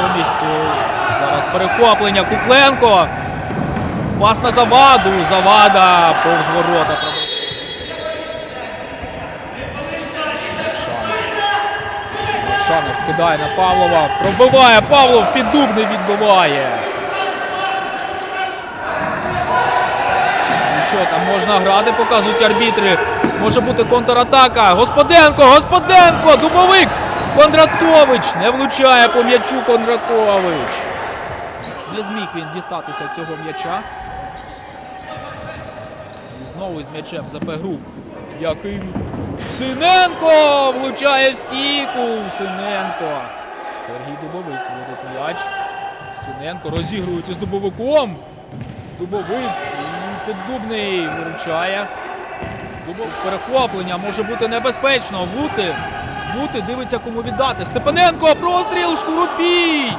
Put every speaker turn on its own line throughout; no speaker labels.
швидкість. Зараз перехоплення Кукленко. Пас на заваду. Завада повз ворота. Шанов скидає на Павлова. Пробиває Павлов, піддубний відбиває. Ну що там можна грати, показують арбітри. Може бути контратака. Господенко, Господенко, дубовик. Кондратович не влучає по м'ячу Кондратович. Не зміг він дістатися цього м'яча. Знову з м'ячем ЗП груп. Який Синенко влучає в стійку. Синенко. Сергій Дубовик водить м'яч. Синенко розігрується з дубовиком. Дубовик піддубний виручає. Дубовик перехоплення може бути небезпечно. Вути. Вути дивиться, кому віддати. Степаненко, простріл, Шкурупій!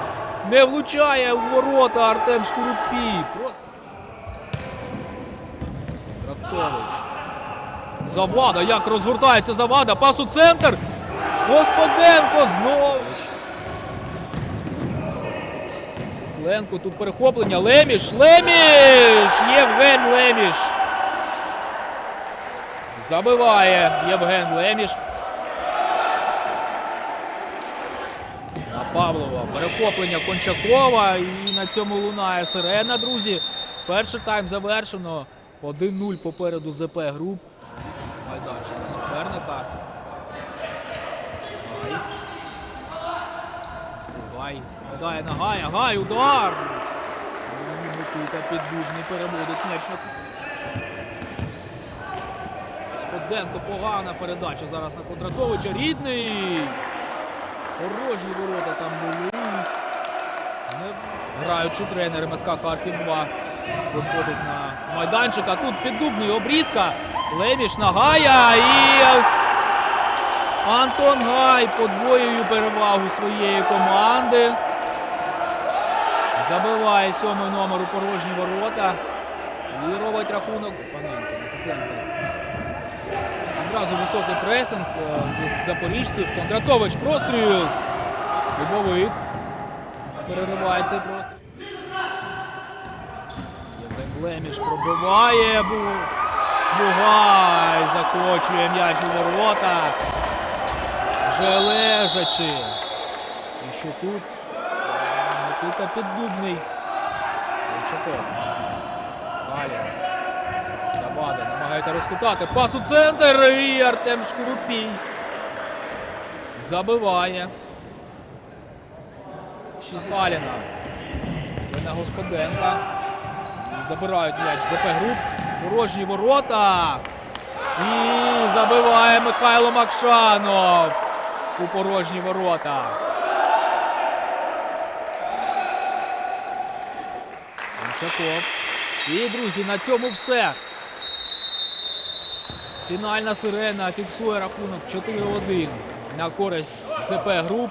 Не влучає у ворота Артем Шкурупій. Просто. Завада, як розгортається завада. Пас у центр. Господенко знову. Ленко тут перехоплення. Леміш! Леміш! Євген Леміш. Забиває Євген Леміш. На Павлова. Перехоплення Кончакова. І на цьому лунає сирена, друзі. Перший тайм завершено. 1-0 попереду ЗП груп. Майданчик суперника. Гай. Скидає на Гая. Гай, удар! Микита Піддубний переводить м'яч. Господенко погана передача зараз на Кондратовича. Рідний! Порожні ворота там були. Граючи тренер МСК Харків 2 виходить на майданчик. А тут піддубний обрізка. Леміш на Гая і Антон Гай подвоює перевагу своєї команди. Забиває сьомий номер у порожні ворота. І робить рахунок. Паненко. Одразу високий пресинг е, від запоріжців. Кондратович простріл. Дубовик. Перериває цей простріл. Леміш пробиває. Бу... Бугай закочує м'яч у ворота. Вже. І що тут? Микита Піддубний. Далі. Завада намагається розкутати. Пас у центр і Артем Шкурупій. Забиває. Шізваліна. На Господенка. Забирають м'яч ЗП груп. Порожні ворота. І забиває Михайло Макшанов у порожні ворота. Кончаков. І, друзі, на цьому все. Фінальна сирена фіксує рахунок 4-1 на користь ЗП груп.